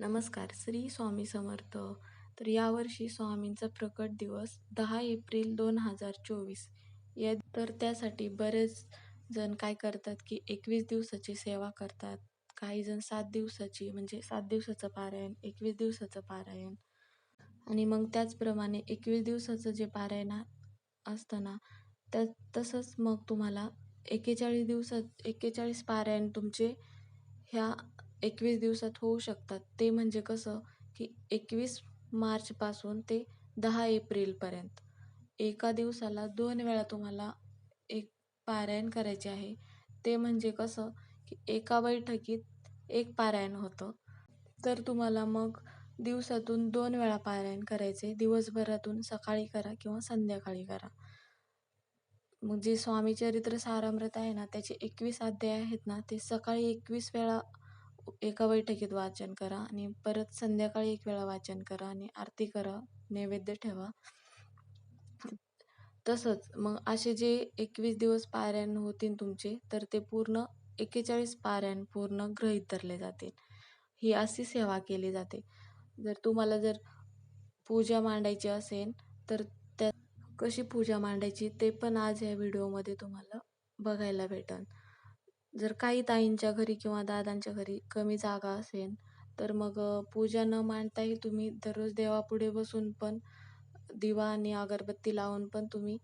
नमस्कार श्री स्वामी समर्थ. तर यावर्षी स्वामींचा प्रकट दिवस दहा एप्रिल दोन हजार चोवीस. या तर त्यासाठी बरेच जण काय करतात की एकवीस दिवसाची सेवा करतात. काही जण सात दिवसाची म्हणजे सात दिवसाचं पारायण एकवीस दिवसाचं पारायण. आणि मग त्याचप्रमाणे एकवीस दिवसाचं जे पारायण असतं ना त्या तसंच मग तुम्हाला एकेचाळीस दिवसात एकेचाळीस पारायण तुमचे ह्या एकवीस दिवसात होऊ शकतात. ते म्हणजे कसं की एकवीस मार्चपासून ते दहा एप्रिलपर्यंत. एका दिवसाला दोन वेळा तुम्हाला एक पारायण करायचे आहे. ते म्हणजे कसं की एका बैठकीत एक पारायण होतं. तर तुम्हाला मग दिवसातून दोन वेळा पारायण करायचे. दिवसभरातून सकाळी करा किंवा संध्याकाळी करा. मग जे स्वामी चरित्र सारामृत आहे ना त्याचे एकवीस अध्याय आहेत ना ते सकाळी एकवीस वेळा एका बैठकीत वाचन करा आणि परत संध्याकाळी एक वेळा वाचन करा आणि आरती करा नैवेद्य ठेवा. तसंच मग असे जे एकवीस दिवस पारायण होतील तुमचे तर ते पूर्ण एक्केचाळीस पारायण पूर्ण ग्रहीत धरले जातील. ही अशी सेवा केली जाते. जर तुम्हाला जर पूजा मांडायची असेल तर त्या कशी पूजा मांडायची ते पण आज या व्हिडिओमध्ये तुम्हाला बघायला भेटन. जर काही ताईंच्या घरी किंवा दादांच्या घरी कमी जागा असेल तर मग पूजा न मांडताही तुम्ही दररोज देवापुढे बसून पण दिवा आणि अगरबत्ती लावून पण तुम्ही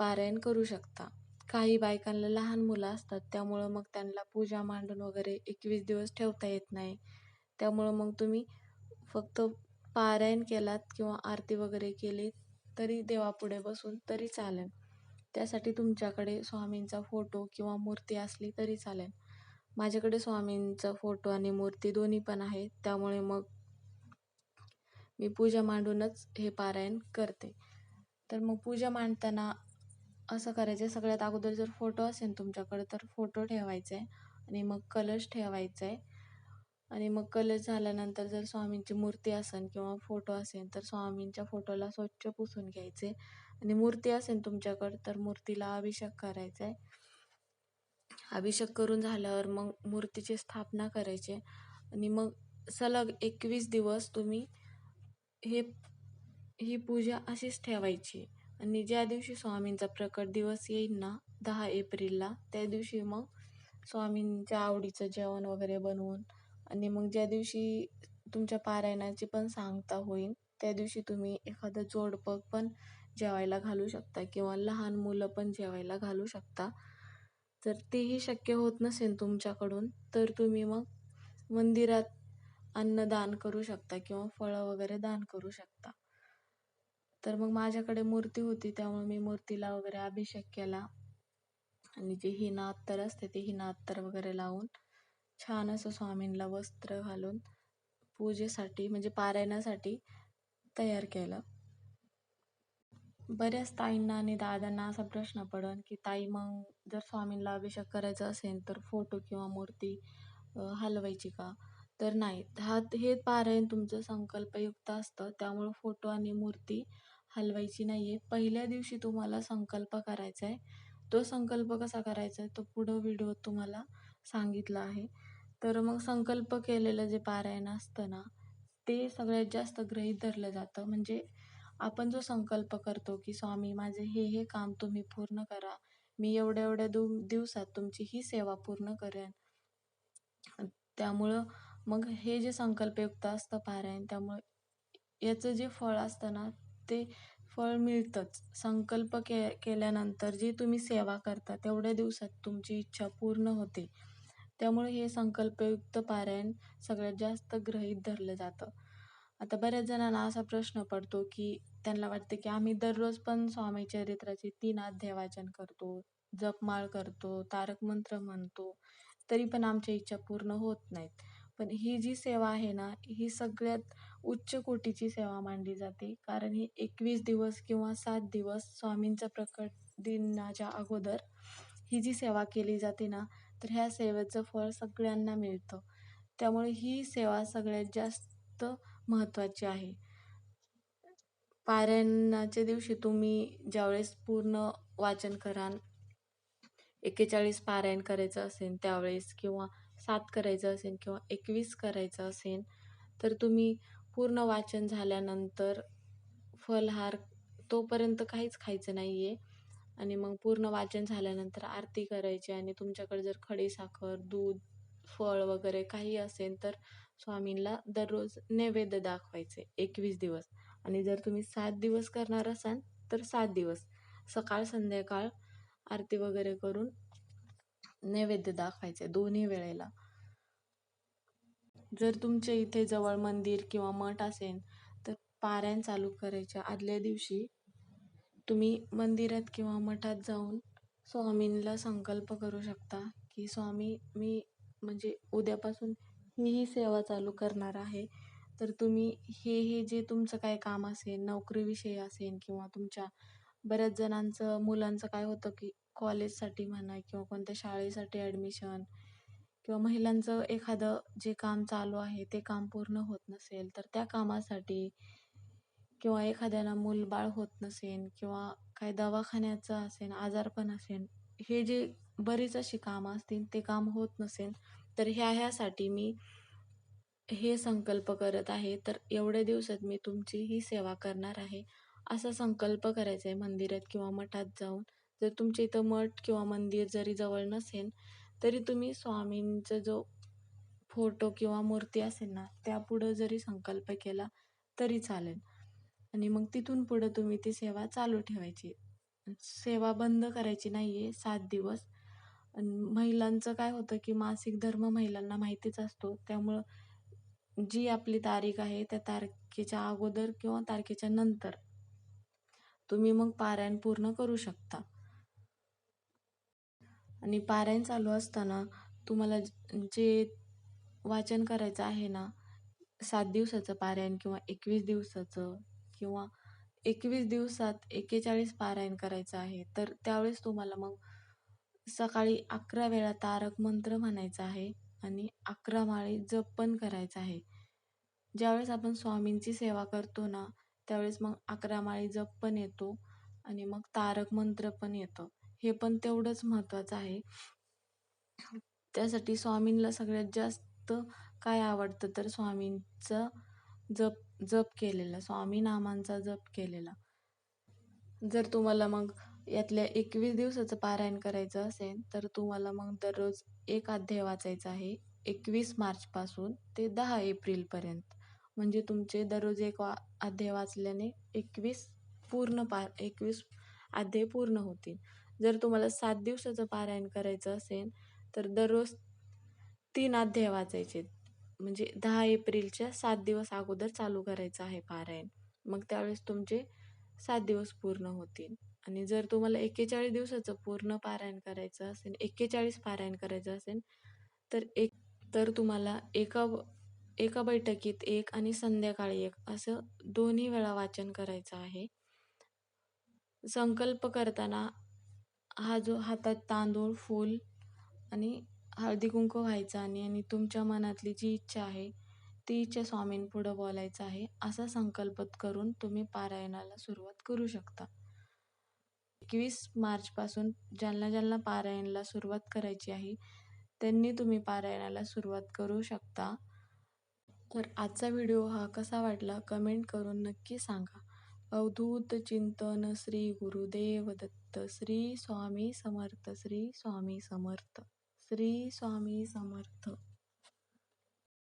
पारायण करू शकता. काही बायकांना लहान मुलं असतात त्यामुळं मग त्यांना पूजा मांडून वगैरे एकवीस दिवस ठेवता येत नाही. त्यामुळं मग तुम्ही फक्त पारायण केलात किंवा आरती वगैरे केली तरी देवापुढे बसून तरी चालेल. त्यासाठी तुमच्याकडे स्वामींचा फोटो किंवा मूर्ती असली तरी चालेल. माझ्याकडे स्वामींचा फोटो आणि मूर्ती दोन्ही पण आहेत. त्यामुळे मग मी पूजा मांडूनच हे पारायण करते. तर मग पूजा मांडताना असं करायचं सगळ्यात अगोदर जर फोटो असेल तुमच्याकडे तर फोटो ठेवायचा आहे आणि मग कलश ठेवायचा. आहे आणि मग कलश झाल्यानंतर जर स्वामींची मूर्ती असेल किंवा फोटो असेल तर स्वामींच्या फोटोला स्वच्छ पुसून घ्यायचे. आणि मूर्ती असेल तुमच्याकडं तर मूर्तीला अभिषेक करायचा आहे अभिषेक करून झाल्यावर मग मूर्तीची स्थापना करायची. आणि मग सलग एकवीस दिवस तुम्ही हे ही पूजा अशीच ठेवायची. आणि ज्या दिवशी स्वामींचा प्रकट दिवस येईल ना दहा एप्रिलला त्या दिवशी मग स्वामींच्या आवडीचं जेवण वगैरे बनवून आणि मग ज्या दिवशी तुमच्या पारायणाची पण सांगता होईल त्या दिवशी तुम्ही एखादं जोडपं पण जेवायला घालू शकता किंवा लहान मुलं पण जेवायला घालू शकता. जर तेही शक्य होत नसेल तुमच्याकडून तर तुम्ही मग मंदिरात अन्नदान करू शकता किंवा फळं वगैरे दान करू शकता. तर मग माझ्याकडे मूर्ती होती त्यामुळे मी मूर्तीला वगैरे अभिषेक केला. आणि जे हिना अत्तर असते ते हिना अत्तर वगैरे लावून छान असं स्वामींना वस्त्र घालून पूजेसाठी म्हणजे पारायणासाठी तयार केलं. बऱ्याच ताईंना आणि दादांना असा प्रश्न पडन की ताई मग जर स्वामींना अभिषेक करायचा असेल तर फोटो किंवा मूर्ती हलवायची का? तर नाही. हा हे पारायण तुमचं संकल्पयुक्त असतं. त्यामुळं फोटो आणि मूर्ती हलवायची नाही आहे पहिल्या दिवशी तुम्हाला संकल्प करायचा आहे तो संकल्प कसा करायचा आहे तो पुढं व्हिडिओ तुम्हाला सांगितला आहे. तर मग संकल्प केलेलं जे पारायण असतं ना ते सगळ्यात जास्त गृहीत धरलं जातं. म्हणजे आपण जो संकल्प करतो की स्वामी माझे हे हे काम तुम्ही पूर्ण करा. मी एवढ्या एवढ्या दु दिवसात तुमची ही सेवा पूर्ण करेन. त्यामुळं मग हे जे संकल्पयुक्त असतं पारायण त्यामुळं याचं जे फळ असतं ना ते फळ मिळतंच. संकल्प के केल्यानंतर जी तुम्ही सेवा करता तेवढ्या दिवसात तुमची इच्छा पूर्ण होते. त्यामुळे हे संकल्पयुक्त पारायण सगळ्यात जास्त गृहीत धरलं जातं. आता बऱ्याच जणांना असा प्रश्न पडतो की त्यांना वाटते की आम्ही दररोज पण स्वामी चरित्राचे तीन अध्याय वाचन करतो जपमाळ करतो तारक मंत्र म्हणतो तरी पण आमच्या इच्छा पूर्ण होत नाहीत. पण ही जी सेवा आहे ना ही सगळ्यात उच्च कोटीची सेवा मानली जाते. कारण ही एकवीस दिवस किंवा सात दिवस स्वामींच्या प्रकट दिनाच्या अगोदर ही जी सेवा केली जाते ना तर ह्या सेवेचं फळ सगळ्यांना मिळतं. त्यामुळे ही सेवा सगळ्यात जास्त महत्त्वाची आहे. पारायणाच्या दिवशी तुम्ही ज्यावेळेस पूर्ण वाचन कराल एकेचाळीस पारायण करायचं असेल त्यावेळेस किंवा सात करायचं असेल किंवा एकवीस करायचं असेल तर तुम्ही पूर्ण वाचन झाल्यानंतर फलहार तोपर्यंत काहीच खायचं नाही आहे आणि मग पूर्ण वाचन झाल्यानंतर आरती करायची आणि तुमच्याकडे जर खडीसाखर दूध फळ वगैरे काही असेल तर स्वामींना दररोज नैवेद्य दाखवायचे एकवीस दिवस. आणि जर तुम्ही सात दिवस करणार असाल तर सात दिवस. सकाळ संध्याकाळ आरती वगैरे करून नैवेद्य दाखवायचे दोन्ही वेळेला. जर तुमच्या इथे जवळ मंदिर किंवा मठ असेल तर पारायण चालू करायच्या आदल्या दिवशी तुम्ही मंदिरात किंवा मठात जाऊन स्वामींना संकल्प करू शकता की स्वामी मी म्हणजे उद्यापासून ही ही सेवा चालू करणार आहे. तर तुम्ही हे हे जे तुमचं काय काम असेल नोकरीविषयी असेल किंवा तुमच्या बऱ्याच जणांचं मुलांचं काय होतं की कॉलेजसाठी म्हणा किंवा कोणत्या शाळेसाठी ॲडमिशन किंवा महिलांचं एखादं जे काम चालू आहे ते काम पूर्ण होत नसेल तर त्या कामासाठी किंवा एखाद्याला मूलबाळ होत नसेन किंवा काय दवाखान्याचं असेन आजारपण असेन हे जे बरीच अशी कामं असतील ते काम होत नसेल तर ह्या ह्यासाठी मी हे संकल्प करत आहे. तर एवढ्या दिवसात मी तुमची ही सेवा करणार आहे. असा संकल्प करायचा आहे मंदिरात किंवा मठात जाऊन. जर तुमच्या इथं मठ किंवा मंदिर जरी जवळ नसेल तरी तुम्ही स्वामींचा जो फोटो किंवा मूर्ती असेल ना त्यापुढं जरी संकल्प केला तरी चालेल. आणि मग तिथून पुढं तुम्ही ती सेवा चालू ठेवायची. सेवा बंद करायची नाही आहे सात दिवस. महिलांचं काय होतं की मासिक धर्म महिलांना माहितीच असतो. त्यामुळं जी आपली तारीख आहे त्या तारखेच्या अगोदर किंवा तारखेच्या नंतर तुम्ही मग पारायण पूर्ण करू शकता. आणि पारायण चालू असताना तुम्हाला जे वाचन करायचं आहे ना सात दिवसाचं पारायण किंवा एकवीस दिवसाचं किंवा एकवीस दिवसात एकेचाळीस पारायण करायचं आहे तर त्यावेळेस तुम्हाला मग सकाळी अकरा वेळा तारक मंत्र म्हणायचा आहे आणि अकरा माळी जप पण करायचा आहे. ज्यावेळेस आपण स्वामींची सेवा करतो ना त्यावेळेस मग अकरा माळी जप पण येतो आणि मग तारक मंत्र पण येतं. हे पण तेवढंच महत्त्वाचं आहे. त्यासाठी स्वामींना सगळ्यात जास्त काय आवडतं? तर स्वामींचं जप जप केलेला स्वामी नामांचा जप केलेला. जर तुम्हाला मग यातल्या एकवीस दिवसाचं पारायण करायचं असेल तर तुम्हाला मग दररोज एक अध्याय वाचायचा आहे एकवीस मार्चपासून ते दहा एप्रिलपर्यंत. म्हणजे तुमचे दररोज एक वा अध्याय वाचल्याने एकवीस पूर्ण पा एकवीस अध्याय पूर्ण होतील. जर तुम्हाला सात दिवसाचं पारायण करायचं असेल तर दररोज तीन अध्याय वाचायचे म्हणजे दहा एप्रिलच्या सात दिवस अगोदर चालू करायचं आहे पारायण. मग त्यावेळेस तुमचे सात दिवस पूर्ण होतील. आणि जर तुम्हाला एक्केचाळीस दिवसाचं पूर्ण पारायण करायचं असेल एक्केचाळीस पारायण करायचं असेल तर एक तर तुम्हाला एका एका बैठकीत एक आणि संध्याकाळी एक असं दोन्ही वेळा वाचन करायचं आहे. संकल्प करताना हा जो हातात तांदूळ फूल आणि हळदी कुंकू व्हायचा आणि आणि तुमच्या मनातली जी इच्छा आहे ती इच्छा स्वामींपुढं बोलायचं आहे असा संकल्प करून तुम्ही पारायणाला सुरुवात करू शकता. एकवीस मार्चपासून ज्यांना ज्यांना पारायणाला सुरुवात करायची आहे त्यांनी तुम्ही पारायणाला सुरुवात करू शकता. तर आजचा व्हिडिओ हा कसा वाटला कमेंट करून नक्की सांगा. अवधूत चिंतन श्री गुरुदेव दत्त श्री स्वामी समर्थ श्री स्वामी समर्थ. श्री स्वामी समर्थ.